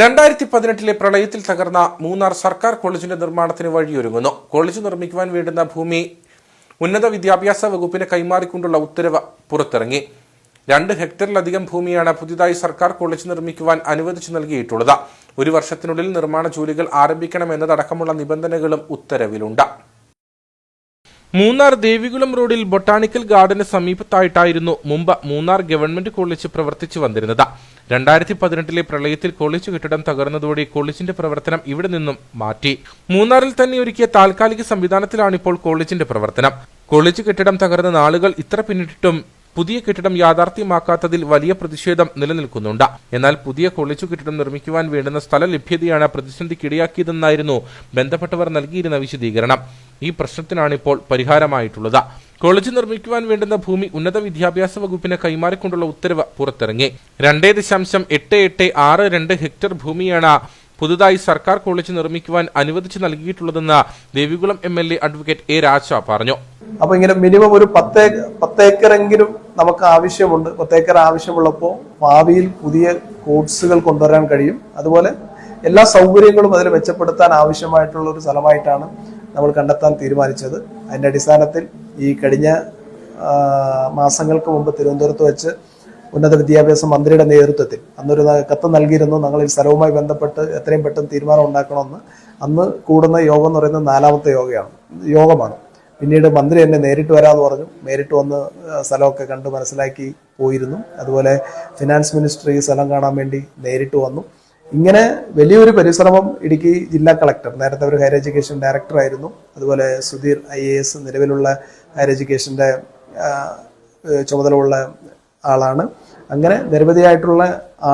രണ്ടായിരത്തി പതിനെട്ടിലെ പ്രളയത്തിൽ തകർന്ന മൂന്നാർ സർക്കാർ കോളേജിന്റെ നിർമ്മാണത്തിന് വഴിയൊരുങ്ങുന്നു. കോളേജ് നിർമ്മിക്കുവാൻ വേണ്ടുന്ന ഭൂമി ഉന്നത വിദ്യാഭ്യാസ വകുപ്പിന് കൈമാറിക്കൊണ്ടുള്ള ഉത്തരവ് പുറത്തിറങ്ങി. രണ്ട് ഹെക്ടറിലധികം ഭൂമിയാണ് പുതിയതായി സർക്കാർ കോളേജ് നിർമ്മിക്കുവാൻ അനുവദിച്ചു നൽകിയിട്ടുള്ളത്. ഒരു വർഷത്തിനുള്ളിൽ നിർമ്മാണ ജോലികൾ ആരംഭിക്കണമെന്നതടക്കമുള്ള നിബന്ധനകളും ഉത്തരവിലുണ്ട്. മൂന്നാർ ദേവികുളം റോഡിൽ ബൊട്ടാണിക്കൽ ഗാർഡന് സമീപത്തായിട്ടായിരുന്നു മുമ്പ് മൂന്നാർ ഗവൺമെന്റ് കോളേജ് പ്രവർത്തിച്ചു വന്നിരുന്നത്. രണ്ടായിരത്തി പതിനെട്ടിലെ പ്രളയത്തിൽ കോളേജ് കെട്ടിടം തകർന്നതോടെ കോളേജിന്റെ പ്രവർത്തനം ഇവിടെ നിന്നും മാറ്റി. മൂന്നാറിൽ തന്നെ ഒരുക്കിയ താൽക്കാലിക സംവിധാനത്തിലാണ് ഇപ്പോൾ കോളേജിന്റെ പ്രവർത്തനം. കോളേജ് കെട്ടിടം തകർന്ന നാളുകൾ ഇത്ര പിന്നിട്ടിട്ടും പുതിയ കെട്ടിടം യാഥാർത്ഥ്യമാക്കാത്തതിൽ വലിയ പ്രതിഷേധം നിലനിൽക്കുന്നുണ്ട്. എന്നാൽ പുതിയ കോളേജ് കെട്ടിടം നിർമ്മിക്കുവാൻ വേണ്ടുന്ന സ്ഥല ലഭ്യതയാണ് പ്രതിസന്ധിക്കിടയാക്കിയതെന്നായിരുന്നു ബന്ധപ്പെട്ടവർ നൽകിയിരുന്ന വിശദീകരണം. ഈ പ്രശ്നത്തിനാണ് ഇപ്പോൾ പരിഹാരമായിട്ടുള്ളത്. കോളേജ് നിർമ്മിക്കുവാൻ വേണ്ടുന്ന ഭൂമി ഉന്നത വിദ്യാഭ്യാസ വകുപ്പിന് കൈമാറിക്കൊണ്ടുള്ള ഉത്തരവ് പുറത്തിറങ്ങി. രണ്ടേ ദശാംശം എട്ട് എട്ട് ആറ് രണ്ട് ഹെക്ടർ ഭൂമിയാണ് പുതുതായി സർക്കാർ കോളേജ് നിർമ്മിക്കുവാൻ അനുവദിച്ചു നൽകിയിട്ടുള്ളതെന്ന് Devikulam M L A advocate A Raja പറഞ്ഞു. അപ്പൊ ഇങ്ങനെ മിനിമം ഒരു പത്തേ പത്തേക്കറെങ്കിലും നമുക്ക് ആവശ്യമുണ്ട്. പത്തേക്കർ ആവശ്യമുള്ളപ്പോൾ ഭാവിയിൽ പുതിയ കോഴ്സുകൾ കൊണ്ടുവരാൻ കഴിയും. അതുപോലെ എല്ലാ സൗകര്യങ്ങളും അതിൽ മെച്ചപ്പെടുത്താൻ ആവശ്യമായിട്ടുള്ള ഒരു സ്ഥലമായിട്ടാണ് നമ്മൾ കണ്ടെത്താൻ തീരുമാനിച്ചത്. അതിന്റെ അടിസ്ഥാനത്തിൽ ഈ കഴിഞ്ഞ മാസങ്ങൾക്ക് മുമ്പ് തിരുവനന്തപുരത്ത് വെച്ച് ഉന്നത വിദ്യാഭ്യാസ മന്ത്രിയുടെ നേതൃത്വത്തിൽ അന്നൊരു കത്ത് നൽകിയിരുന്നു. ഞങ്ങൾ ഈ സ്ഥലവുമായി ബന്ധപ്പെട്ട് എത്രയും പെട്ടെന്ന് തീരുമാനം ഉണ്ടാക്കണമെന്ന്. അന്ന് കൂടുന്ന യോഗം എന്ന് പറയുന്നത് നാലാമത്തെ യോഗയാണ്. യോഗമാണ്. പിന്നീട് മന്ത്രി എന്നെ നേരിട്ട് വരാമെന്ന് പറഞ്ഞു. നേരിട്ട് വന്ന് സ്ഥലമൊക്കെ കണ്ട് മനസ്സിലാക്കി പോയിരുന്നു. അതുപോലെ ഫിനാൻസ് മിനിസ്റ്റർ ഈ സ്ഥലം കാണാൻ വേണ്ടി നേരിട്ട് വന്നു. ഇങ്ങനെ വലിയൊരു പരിശ്രമം ഇടുക്കി ജില്ലാ കളക്ടർ നേരത്തെ ഒരു ഹയർ എഡ്യൂക്കേഷൻ ഡയറക്ടർ ആയിരുന്നു. അതുപോലെ സുധീർ ഐ എ എസ് നിലവിലുള്ള ഹയർ എഡ്യൂക്കേഷന്റെ ചുമതലയുള്ള ആളാണ്. അങ്ങനെ നിരവധിയായിട്ടുള്ള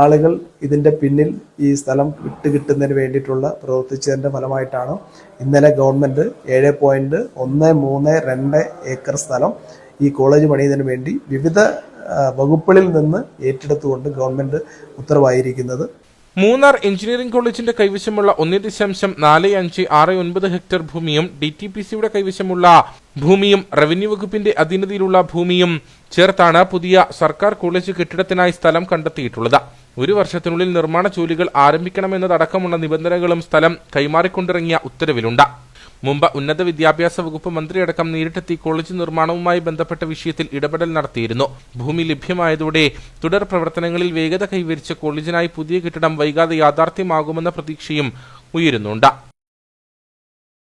ആളുകൾ ഇതിന്റെ പിന്നിൽ ഈ സ്ഥലം വിട്ടുകിട്ടുന്നതിന് വേണ്ടിയിട്ടുള്ള പ്രവർത്തിച്ചതിന്റെ ഫലമായിട്ടാണ് ഇന്നലെ ഗവൺമെന്റ് ഏഴ് പോയിന്റ് ഒന്ന് മൂന്ന് രണ്ട് ഏക്കർ സ്ഥലം ഈ കോളേജ് പണിയുന്നതിന് വേണ്ടി വിവിധ വകുപ്പുകളിൽ നിന്ന് ഏറ്റെടുത്തുകൊണ്ട് ഗവൺമെന്റ് ഉത്തരവായിരിക്കുന്നത്. മൂന്നാർ എഞ്ചിനീയറിംഗ് കോളേജിന്റെ കൈവശമുള്ള ഒന്നേ ദശാംശം നാല് അഞ്ച് ആറ് ഒൻപത് ഹെക്ടർ ഭൂമിയും ഡി ടി പി സിയുടെ കൈവശമുള്ള ഭൂമിയും റവന്യൂ വകുപ്പിന്റെ അധീനതയിലുള്ള ഭൂമിയും ചേർത്താണ് പുതിയ സർക്കാർ കോളേജ് കെട്ടിടത്തിനായി സ്ഥലം കണ്ടെത്തിയിട്ടുള്ളത്. ഒരു വർഷത്തിനുള്ളിൽ നിർമ്മാണ ജോലികൾ ആരംഭിക്കണമെന്നതടക്കമുള്ള നിബന്ധനകളും സ്ഥലം കൈമാറിക്കൊണ്ടിറങ്ങിയ ഉത്തരവിലുണ്ട്. മുമ്പ് ഉന്നത വിദ്യാഭ്യാസ വകുപ്പ് മന്ത്രിയടക്കം നേരിട്ടെത്തി കോളേജ് നിർമ്മാണവുമായി ബന്ധപ്പെട്ട വിഷയത്തിൽ ഇടപെടൽ നടത്തിയിരുന്നു. ഭൂമി ലഭ്യമായതോടെ തുടർ പ്രവർത്തനങ്ങളിൽ വേഗത കൈവരിച്ച കോളേജിനായി പുതിയ കെട്ടിടം വൈകാതെ യാഥാർത്ഥ്യമാകുമെന്ന പ്രതീക്ഷയും ഉയരുന്നുണ്ട്.